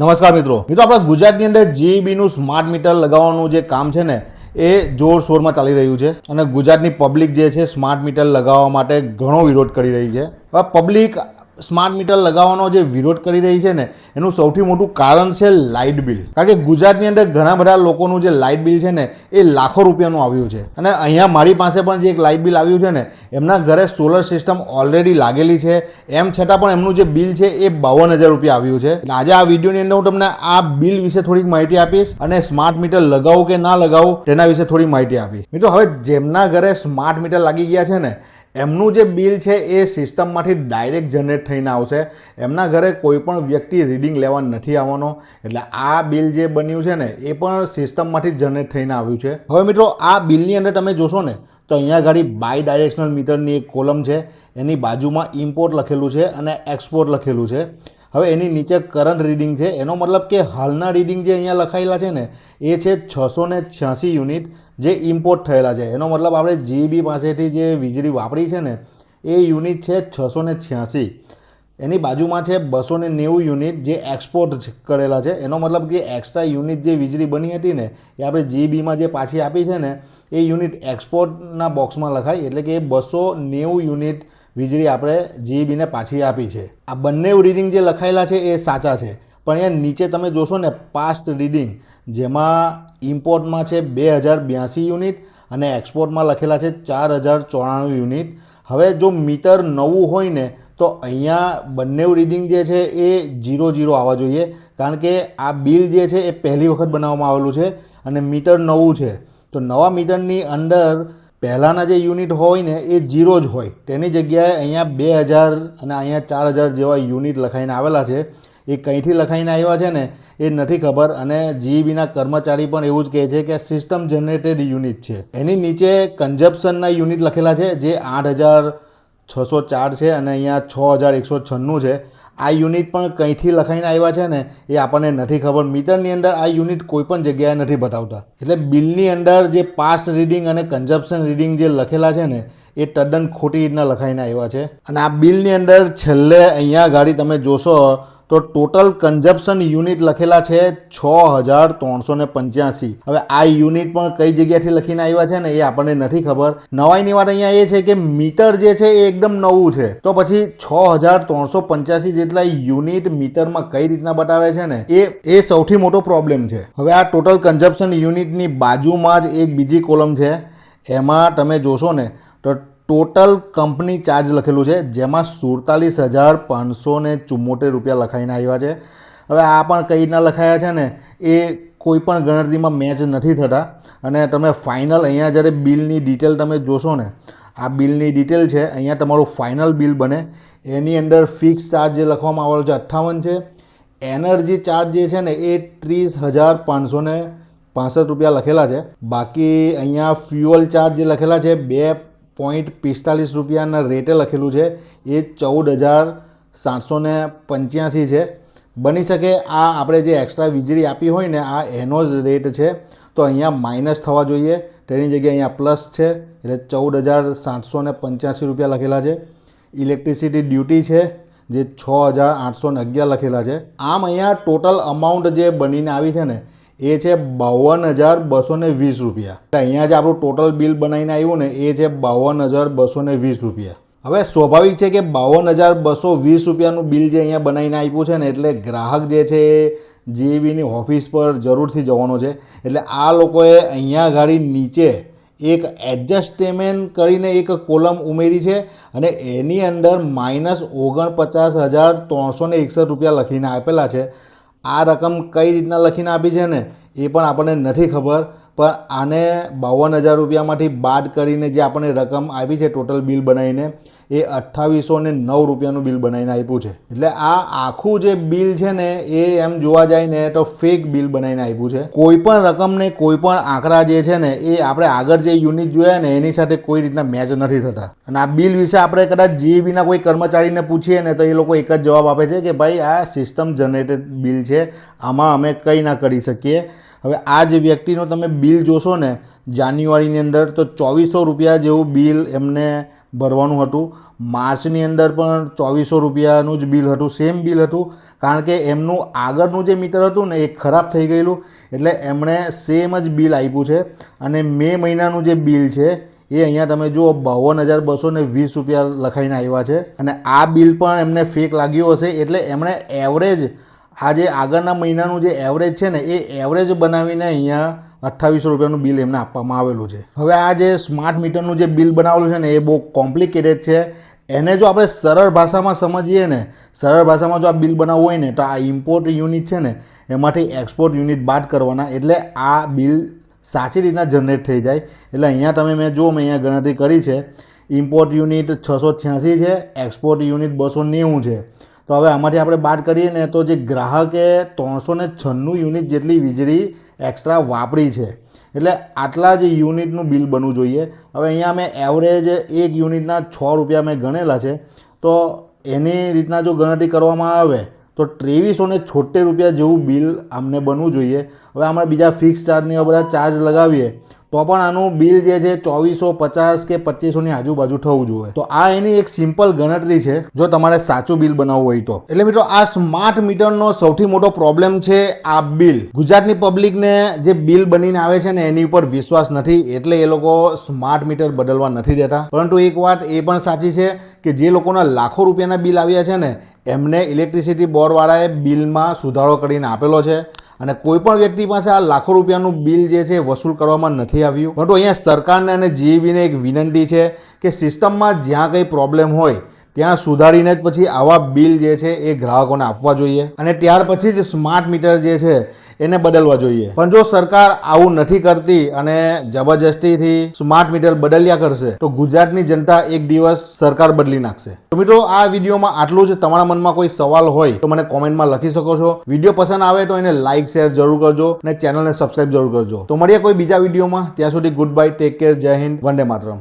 નમસ્કાર મિત્રો. મિત્રો, આપણા ગુજરાતની અંદર જીબીનું સ્માર્ટ મીટર લગાવવાનું જે કામ છે ને, એ જોરશોરમાં ચાલી રહ્યું છે અને ગુજરાતની પબ્લિક જે છે સ્માર્ટ મીટર લગાવવા માટે ઘણો વિરોધ કરી રહી છે. હવે પબ્લિક સ્માર્ટ મીટર લગાવવાનો જે વિરોધ કરી રહી છે ને, એનું સૌથી મોટું કારણ છે લાઇટ બિલ કારણ કે ગુજરાતની અંદર ઘણા બધા લોકોનું જે લાઇટ બિલ છે ને, એ લાખો રૂપિયાનું આવ્યું છે. અને અહીંયા મારી પાસે પણ જે એક લાઇટ બિલ આવ્યું છે ને, એમના ઘરે સોલર સિસ્ટમ ઓલરેડી લાગેલી છે. એમ છતાં પણ એમનું જે બિલ છે એ બાવન હજાર રૂપિયા આવ્યું છે. આજે આ વિડીયોની અંદર હું તમને આ બિલ વિશે થોડીક માહિતી આપીશ અને સ્માર્ટ મીટર લગાવું કે ના લગાવું, તેના વિશે થોડી માહિતી આપીશ. મિત્રો, હવે જેમના ઘરે સ્માર્ટ મીટર લાગી ગયા છે ને એમનું જે બિલ છે એ સિસ્ટમમાંથી ડાયરેક્ટ જનરેટ થઈને આવશે. એમના ઘરે કોઈ પણ વ્યક્તિ રીડિંગ લેવા નથી આવવાનો. એટલે આ બિલ જે બન્યું છે ને, એ પણ સિસ્ટમમાંથી જનરેટ થઈને આવ્યું છે. હવે મિત્રો, આ બિલની અંદર તમે જોશો ને, તો અહીંયા ગાડી બાય ડાયરેક્શનલ મીટરની એક કોલમ છે. એની બાજુમાં ઇમ્પોર્ટ લખેલું છે અને એક્સપોર્ટ લખેલું છે. હવે એની નીચે કરંટ રીડિંગ છે. એનો મતલબ કે હાલના રીડિંગ જે અહીંયા લખાયેલા છે ને, એ છે છસો ને છ્યાસી યુનિટ જે ઇમ્પોર્ટ થયેલા છે. એનો મતલબ આપણે જીબી પાસેથી જે વીજળી વાપરી છે ને, એ યુનિટ છે છસો ને છ્યાસી. એની બાજુમાં છે બસો ને નેવું યુનિટ જે એક્સપોર્ટ કરેલા છે. એનો મતલબ કે એક્સ્ટ્રા યુનિટ જે વીજળી બની હતી ને, એ આપણે જીબીમાં જે પાછી આપી છે ને, એ યુનિટ એક્સપોર્ટના બોક્સમાં લખાય. એટલે કે બસો નેવું યુનિટ વીજળી આપણે જીબીને પાછી આપી છે. આ બંને રીડિંગ જે લખાયેલા છે એ સાચા છે. પણ અહીંયા નીચે તમે જોશો ને પાસ્ટ રીડિંગ જેમાં ઇમ્પોર્ટમાં છે બે હજાર બ્યાસી યુનિટ અને એક્સપોર્ટમાં લખેલા છે ચાર હજાર ચોરાણું યુનિટ. હવે જો મીટર નવું હોય ને, તો અહીંયા બંને રીડિંગ જે છે એ જીરો જીરો આવવા જોઈએ. કારણ કે આ બિલ જે છે એ પહેલી વખત બનાવવામાં આવેલું છે અને મીટર નવું છે. તો નવા મીટરની અંદર પહેલાંના જે યુનિટ હોય ને, એ જીરો જ હોય. તેની જગ્યાએ અહીંયા બે હજાર અને અહીંયા ચાર હજાર જેવા યુનિટ લખાઈને આવેલા છે. એ કંઈથી લખાઈને આવ્યા છે ને, એ નથી ખબર. અને જીઈબીના કર્મચારી પણ એવું જ કહે છે કે સિસ્ટમ જનરેટેડ યુનિટ છે. એની નીચે કન્ઝપ્શનના યુનિટ લખેલા છે, જે આઠ હજાર છસો ચાર છે અને અહીંયા છ હજાર એકસો છન્નું છે. આ યુનિટ પણ કંઈથી લખાઈને આવ્યા છે ને એ આપણને નથી ખબર. મીટરની અંદર આ યુનિટ કોઈ પણ જગ્યાએ નથી બતાવતા. એટલે બિલની અંદર જે પાસ રીડિંગ અને કન્ઝપ્શન રીડિંગ જે લખેલા છે ને, એ તદ્દન ખોટી રીતના લખાઈને આવ્યા છે. અને આ બિલની અંદર છેલ્લે અહીંયા ગાડી તમે જોશો તો ટોટલ કન્ઝપ્શન યુનિટ લખેલા છે છ હજાર ત્રણસો ને પંચ્યાસી. હવે આ યુનિટ પણ કઈ જગ્યાથી લખીને આવ્યા છે ને એ આપણને નથી ખબર. નવાઈની વાત અહીંયા એ છે કે મીટર જે છે એ એકદમ નવું છે. તો પછી છ હજાર ત્રણસો પંચ્યાસી જેટલા યુનિટ મીટરમાં કઈ રીતના બતાવે છે ને એ એ સૌથી મોટો પ્રોબ્લેમ છે. હવે આ ટોટલ કન્ઝપ્શન યુનિટની બાજુમાં જ એક બીજી કોલમ છે. એમાં તમે જોશો ને તો ટોટલ કંપની ચાર્જ લખેલું છે, જેમાં સુડતાલીસ હજાર પાંચસો ને ચુમ્મોતેર રૂપિયા લખાઈને આવ્યા છે. હવે આ પણ કઈ રીતના લખાયા છે ને, એ કોઈ પણ ગણતરીમાં મેચ નથી થતા. અને તમે ફાઇનલ અહીંયા જ્યારે બિલની ડિટેલ તમે જોશો ને, આ બિલની ડિટેલ છે, અહીંયા તમારું ફાઇનલ બિલ બને. એની અંદર ફિક્સ ચાર્જ જે લખવામાં આવેલો છે અઠ્ઠાવન છે. એનર્જી ચાર્જ જે છે ને, એ ત્રીસ હજાર પાંચસો પાસઠ રૂપિયા લખેલા છે. બાકી અહીંયા ફ્યુઅલ ચાર્જ જે લખેલા છે, બે પોઈન્ટ પિસ્તાલીસ રૂપિયાના રેટે લખેલું છે. એ ચૌદ હજાર સાતસો ને પંચ્યાસી છે. બની શકે આ આપણે જે એક્સ્ટ્રા વીજળી આપી હોય ને, આ એનો જ રેટ છે. તો અહીંયા માઇનસ થવા જોઈએ. તેની જગ્યાએ અહીંયા પ્લસ છે. એટલે ચૌદ હજાર સાતસો ને પંચ્યાસી રૂપિયા લખેલા છે. ઇલેક્ટ્રિસિટી ડ્યુટી છે, જે છ હજાર આઠસો ને અગિયાર લખેલા છે. આમ અહીંયા ટોટલ અમાઉન્ટ જે બનીને આવી છે ને એ છે બાવન હજાર બસો ને વીસ રૂપિયા. અહીંયા જે આપણું ટોટલ બિલ બનાવીને આવ્યું ને, એ છે બાવન હજાર બસો ને વીસ રૂપિયા. હવે સ્વાભાવિક છે કે બાવન હજાર બસો વીસ રૂપિયાનું બિલ જે અહીંયા બનાવીને આપ્યું છે ને, એટલે ગ્રાહક જે છે એ જીબીની ઓફિસ પર જરૂરથી જવાનો છે. એટલે આ લોકોએ અહીંયા ગાડી નીચે એક એડજસ્ટમેન્ટ કરીને એક કોલમ ઉમેરી છે અને એની અંદર માઇનસ ઓગણપચાસ હજાર ત્રણસો એકસઠ રૂપિયા લખીને આપેલા છે. આ રકમ કઈ રીતના લખીને આપી છે ને એ પણ આપણને નથી ખબર, પણ આને બાવન હજાર રૂપિયામાંથી બાદ કરીને જે આપણને રકમ આવી છે ટોટલ બિલ બનાવીને, એ અઠ્ઠાવીસો ને નવ રૂપિયાનું બિલ બનાવીને આપ્યું છે. એટલે આ આખું જે બિલ છે ને, એ એમ જોવા જાય ને, તો ફેક બિલ બનાવીને આપ્યું છે. કોઈ પણ રકમને કોઈ પણ આંકડા જે છે ને, એ આપણે આગળ જે યુનિટ જોયા ને, એની સાથે કોઈ રીતના મેચ નથી થતા. અને આ બિલ વિશે આપણે કદાચ જીઈબીના કોઈ કર્મચારીને પૂછીએ ને, તો એ લોકો એક જ જવાબ આપે છે કે ભાઈ આ સિસ્ટમ જનરેટેડ બિલ છે, આમાં અમે કંઈ ના કરી શકીએ. હવે આ જ વ્યક્તિનો તમે બિલ જોશો ને, જાન્યુઆરીની અંદર તો ચોવીસો રૂપિયા જેવું બિલ એમને ભરવાનું હતું. માર્ચની અંદર પણ ચોવીસો રૂપિયાનું જ બિલ હતું, સેમ બિલ હતું. કારણ કે એમનું આગળનું જે મીટર હતું ને, એ ખરાબ થઈ ગયેલું. એટલે એમણે સેમ જ બિલ આપ્યું છે. અને મે મહિનાનું જે બિલ છે, એ અહીંયા તમે જુઓ, બાવન હજાર બસો ને વીસ રૂપિયા લખાઈને આવ્યા છે. અને આ બિલ પણ એમને ફેક લાગ્યું હશે, એટલે એમણે એવરેજ આ જે આગળના મહિનાનું જે એવરેજ છે ને, એ એવરેજ બનાવીને અહીંયા અઠ્ઠાવીસો રૂપિયાનું બિલ એમને આપવામાં આવેલું છે. હવે આ જે સ્માર્ટ મીટરનું જે બિલ બનાવેલું છે ને, એ બહુ કોમ્પ્લિકેટેડ છે. એને જો આપણે સરળ ભાષામાં સમજીએ ને, સરળ ભાષામાં જો આ બિલ બનાવવું હોય ને, તો આ ઇમ્પોર્ટ યુનિટ છે ને, એમાંથી એક્સપોર્ટ યુનિટ બાદ કરવાના. એટલે આ બિલ સાચી રીતના જનરેટ થઈ જાય. એટલે અહીંયા તમે મેં જો મેં અહીંયા ગણતરી કરી છે ઇમ્પોર્ટ યુનિટ છસો છ્યાસી છે એક્સપોર્ટ યુનિટ બસો નેવું છે. તો હવે આમાંથી આપણે બાદ કરીએ ને તો જે ગ્રાહકે ત્રણસો ને છન્નું યુનિટ જેટલી વીજળી એક્સ્ટ્રા વાપરી છે, એટલે આટલા જ યુનિટનું બિલ બનવું જોઈએ. હવે અહીંયા મેં એવરેજ એક યુનિટના છ રૂપિયા મેં ગણેલા છે, તો એની રીતના જો ગણતરી કરવામાં આવે, તો ત્રેવીસો ને છોતેર રૂપિયા જેવું બિલ આમને બનવું જોઈએ. હવે આમાં બીજા ફિક્સ ચાર્જને બધા ચાર્જ લગાવીએ તો પણ આનું બિલ જે છે ચોવીસો પચાસ કે પચીસોની આજુબાજુ થવું જોઈએ. તો આ એની એક સિમ્પલ ગણતરી છે, જો તમારે સાચું બિલ બનાવવું હોય તો. એટલે મિત્રો, આ સ્માર્ટ મીટરનો સૌથી મોટો પ્રોબ્લેમ છે આ બિલ. ગુજરાતની પબ્લિકને જે બિલ બનીને આવે છે ને, એની ઉપર વિશ્વાસ નથી, એટલે એ લોકો સ્માર્ટ મીટર બદલવા નથી દેતા. પરંતુ એક વાત એ પણ સાચી છે કે જે લોકોના લાખો રૂપિયાના બિલ આવ્યા છે ને, એમને ઇલેક્ટ્રિસિટી બોર્ડવાળાએ બિલમાં સુધારો કરીને આપેલો છે. અને કોઈ પણ વ્યક્તિ પાસે આ લાખો રૂપિયાનું બિલ જે છે વસૂલ કરવામાં નથી આવ્યું. પરંતુ અહીંયા સરકારને અને જીઈબીને એક વિનંતી છે કે સિસ્ટમમાં જ્યાં કંઈ પ્રોબ્લેમ હોય ત્યાં સુધારીને જ પછી આવા બિલ જે છે એ ગ્રાહકોને આપવા જોઈએ અને ત્યાર પછી જ સ્માર્ટ મીટર જે છે એને બદલવા જોઈએ. પણ જો સરકાર આવું નથી કરતી અને જબરજસ્તીથી સ્માર્ટ મીટર બદલ્યા કરશે, તો ગુજરાતની જનતા એક દિવસ સરકાર બદલી નાખશે. તો મિત્રો, આ વિડીયોમાં આટલું જ. તમારા મનમાં કોઈ સવાલ હોય તો મને કોમેન્ટમાં લખી શકો છો. વીડિયો પસંદ આવે તો એને લાઇક શેર જરૂર કરજો અને ચેનલને સબસ્ક્રાઇબ જરૂર કરજો. તો મળીએ કોઈ બીજા વિડીયોમાં. ત્યાં સુધી ગુડ બાય ટેક કેર, જય હિન્દ, વંદે માતરમ.